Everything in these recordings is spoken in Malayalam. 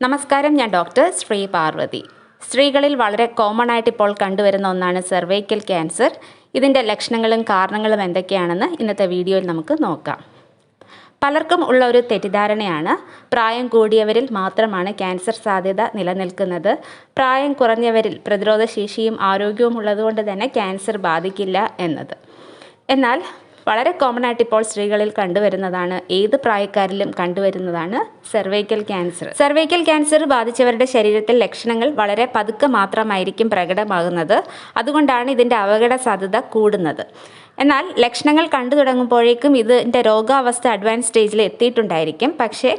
നമസ്കാരം ഞാൻ ഡോക്ടർ ശ്രീ പാർവതി. സ്ത്രീകളിൽ വളരെ കോമൺ ആയിട്ട് ഇപ്പോൾ കണ്ടുവരുന്ന ഒന്നാണ് സെർവൈക്കൽ ക്യാൻസർ ഇതിന്റെ ലക്ഷണങ്ങളും കാരണങ്ങളും എന്തൊക്കെയാണെന്ന് ഇന്നത്തെ വീഡിയോയിൽ നമുക്ക് നോക്കാം. പലർക്കും ഉള്ള ഒരു തെറ്റിദ്ധാരണയാണ് പ്രായം കൂടിയവരിൽ മാത്രമാണ് ക്യാൻസർ സാധ്യത നിലനിൽക്കുന്നത്. പ്രായം കുറഞ്ഞവരിൽ പ്രതിരോധശേഷിയും ആരോഗ്യവും ഉള്ളതുകൊണ്ട് തന്നെ ക്യാൻസർ ബാധിക്കില്ല എന്നത്. എന്നാൽ വളരെ കോമൺ ആയിട്ട് ഇപ്പോൾ സ്ത്രീകളിൽ കണ്ടുവരുന്നതാണ്. ഏത് പ്രായക്കാരിലും കണ്ടുവരുന്നതാണ് സെർവൈക്കൽ ക്യാൻസർ സെർവൈക്കൽ ക്യാൻസർ ബാധിച്ചവരുടെ ശരീരത്തിൽ ലക്ഷണങ്ങൾ വളരെ പതുക്കെ മാത്രമായിരിക്കും പ്രകടമാകുന്നത്. അതുകൊണ്ടാണ് ഇതിന്റെ അപകട സാധ്യത കൂടുന്നത്. എന്നാൽ ലക്ഷണങ്ങൾ കണ്ടു തുടങ്ങുമ്പോഴേക്കും ഇതിന്റെ രോഗാവസ്ഥ അഡ്വാൻസ് സ്റ്റേജിൽ എത്തിയിട്ടുണ്ടായിരിക്കും. പക്ഷേ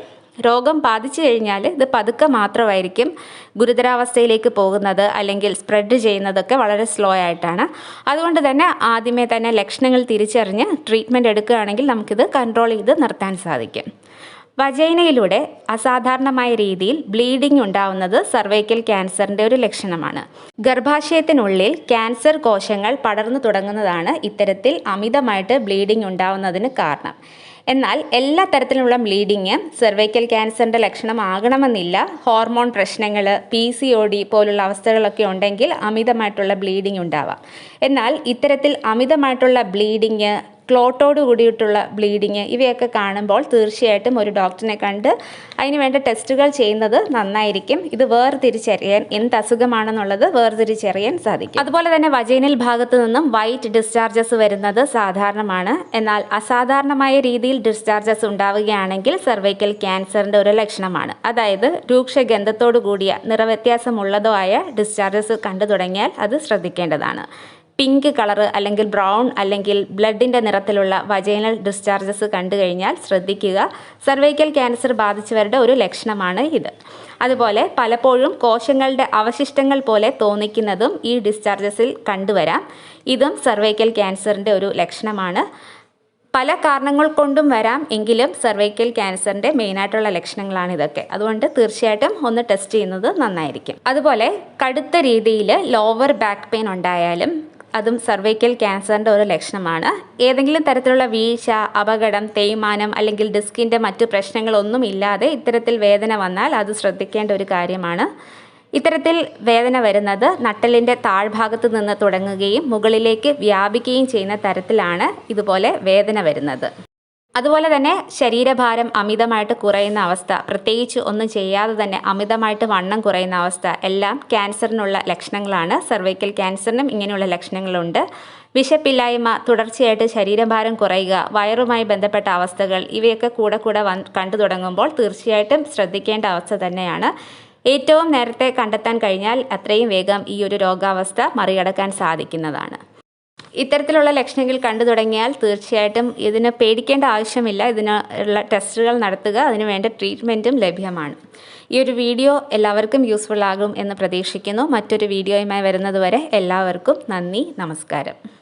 രോഗം ബാധിച്ചു കഴിഞ്ഞാൽ ഇത് പതുക്കെ മാത്രമായിരിക്കും ഗുരുതരാവസ്ഥയിലേക്ക് പോകുന്നത് അല്ലെങ്കിൽ സ്പ്രെഡ് ചെയ്യുന്നതൊക്കെ വളരെ സ്ലോ ആയിട്ടാണ്. അതുകൊണ്ട് തന്നെ ആദ്യമേ തന്നെ ലക്ഷണങ്ങൾ തിരിച്ചറിഞ്ഞ് ട്രീറ്റ്മെന്റ് എടുക്കുകയാണെങ്കിൽ നമുക്കിത് കൺട്രോൾ ചെയ്ത് നിർത്താൻ സാധിക്കും. വജൈനയിലൂടെ അസാധാരണമായ രീതിയിൽ ബ്ലീഡിംഗ് ഉണ്ടാവുന്നത് സർവൈക്കൽ ക്യാൻസറിന്റെ ഒരു ലക്ഷണമാണ്. ഗർഭാശയത്തിനുള്ളിൽ ക്യാൻസർ കോശങ്ങൾ പടർന്നു തുടങ്ങുന്നതാണ് ഇത്തരത്തിൽ അമിതമായിട്ട് ബ്ലീഡിംഗ് ഉണ്ടാവുന്നതിന് കാരണം. എന്നാൽ എല്ലാ തരത്തിലുള്ള ബ്ലീഡിങ് സെർവൈക്കൽ ക്യാൻസറിന്റെ ലക്ഷണമാകണമെന്നില്ല. ഹോർമോൺ പ്രശ്നങ്ങൾ പി സി ഒ ഡി പോലുള്ള അവസ്ഥകളൊക്കെ ഉണ്ടെങ്കിൽ അമിതമായിട്ടുള്ള ബ്ലീഡിങ് ഉണ്ടാവാം. എന്നാൽ ഇത്തരത്തിൽ അമിതമായിട്ടുള്ള ബ്ലീഡിങ് ക്ലോട്ടോട് കൂടിയിട്ടുള്ള ബ്ലീഡിങ് ഇവയൊക്കെ കാണുമ്പോൾ തീർച്ചയായിട്ടും ഒരു ഡോക്ടറിനെ കണ്ട് അതിന് വേണ്ട ടെസ്റ്റുകൾ ചെയ്യുന്നത് നന്നായിരിക്കും. ഇത് വേർതിരിച്ചറിയാൻ എന്ത് അസുഖമാണെന്നുള്ളത് വേർതിരിച്ചറിയാൻ സാധിക്കും. അതുപോലെ തന്നെ വജൈനൽ ഭാഗത്തു നിന്നും വൈറ്റ് ഡിസ്ചാർജസ് വരുന്നത് സാധാരണമാണ്. എന്നാൽ അസാധാരണമായ രീതിയിൽ ഡിസ്ചാർജസ് ഉണ്ടാവുകയാണെങ്കിൽ സർവൈക്കൽ ക്യാൻസറിന്റെ ഒരു ലക്ഷണമാണ്. അതായത് രൂക്ഷഗന്ധത്തോടു കൂടിയ നിറവ്യത്യാസമുള്ളതോ ആയ ഡിസ്ചാർജസ് കണ്ടു തുടങ്ങിയാൽ അത് ശ്രദ്ധിക്കേണ്ടതാണ്. പിങ്ക് കളർ അല്ലെങ്കിൽ ബ്രൗൺ അല്ലെങ്കിൽ ബ്ലഡിന്റെ നിറത്തിലുള്ള വജൈനൽ ഡിസ്ചാർജസ് കണ്ടു കഴിഞ്ഞാൽ ശ്രദ്ധിക്കുക. സർവൈക്കൽ ക്യാൻസർ ബാധിച്ചവരുടെ ഒരു ലക്ഷണമാണ് ഇത്. അതുപോലെ പലപ്പോഴും കോശങ്ങളുടെ അവശിഷ്ടങ്ങൾ പോലെ തോന്നിക്കുന്നതും ഈ ഡിസ്ചാർജസിൽ കണ്ടുവരാം. ഇതും സർവൈക്കൽ ക്യാൻസറിന്റെ ഒരു ലക്ഷണമാണ്. പല കാരണങ്ങൾ കൊണ്ടും വരാം എങ്കിലും സർവൈക്കൽ ക്യാൻസറിന്റെ മെയിനായിട്ടുള്ള ലക്ഷണങ്ങളാണ് ഇതൊക്കെ. അതുകൊണ്ട് തീർച്ചയായിട്ടും ഒന്ന് ടെസ്റ്റ് ചെയ്യുന്നത് നന്നായിരിക്കും. അതുപോലെ കടുത്ത രീതിയിൽ ലോവർ ബാക്ക് പെയിൻ ഉണ്ടായാലും അതും സർവൈക്കൽ ക്യാൻസറിന്റെ ഒരു ലക്ഷണമാണ്. ഏതെങ്കിലും തരത്തിലുള്ള വീഴ്ച അപകടം തേയ്മാനം അല്ലെങ്കിൽ ഡിസ്കിന്റെ മറ്റ് പ്രശ്നങ്ങളൊന്നും ഇല്ലാതെ ഇത്തരത്തിൽ വേദന വന്നാൽ അത് ശ്രദ്ധിക്കേണ്ട ഒരു കാര്യമാണ്. ഇത്തരത്തിൽ വേദന വരുന്നത് നട്ടലിന്റെ താഴ്ഭാഗത്ത് നിന്ന് തുടങ്ങുകയും മുകളിലേക്ക് വ്യാപിക്കുകയും ചെയ്യുന്ന തരത്തിലാണ് ഇതുപോലെ വേദന വരുന്നത്. അതുപോലെ തന്നെ ശരീരഭാരം അമിതമായിട്ട് കുറയുന്ന അവസ്ഥ പ്രത്യേകിച്ച് ഒന്നും ചെയ്യാതെ തന്നെ അമിതമായിട്ട് വണ്ണം കുറയുന്ന അവസ്ഥ എല്ലാം ക്യാൻസറിനുള്ള ലക്ഷണങ്ങളാണ്. സർവൈക്കൽ ക്യാൻസറിനും ഇങ്ങനെയുള്ള ലക്ഷണങ്ങളുണ്ട്. വിശപ്പില്ലായ്മ തുടർച്ചയായിട്ട് ശരീരഭാരം കുറയുക വയറുമായി ബന്ധപ്പെട്ട അവസ്ഥകൾ ഇവയൊക്കെ കൂടെ കൂടെ കണ്ടു തുടങ്ങുമ്പോൾ തീർച്ചയായിട്ടും ശ്രദ്ധിക്കേണ്ട അവസ്ഥ തന്നെയാണ്. ഏറ്റവും നേരത്തെ കണ്ടെത്താൻ കഴിഞ്ഞാൽ അത്രയും വേഗം ഈ ഒരു രോഗാവസ്ഥ മറികടക്കാൻ സാധിക്കുന്നതാണ്. ഇത്തരത്തിലുള്ള ലക്ഷണങ്ങൾ കണ്ടു തുടങ്ങിയാൽ തീർച്ചയായിട്ടും ഇതിന് പേടിക്കേണ്ട ആവശ്യമില്ല. ഇതിനുള്ള ടെസ്റ്റുകൾ നടത്തുക. അതിന് വേണ്ട ട്രീറ്റ്മെന്റും ലഭ്യമാണ്. ഈ ഒരു വീഡിയോ എല്ലാവർക്കും യൂസ്ഫുൾ ആകും എന്ന് പ്രതീക്ഷിക്കുന്നു. മറ്റൊരു വീഡിയോയുമായി വരുന്നതുവരെ എല്ലാവർക്കും നന്ദി നമസ്കാരം.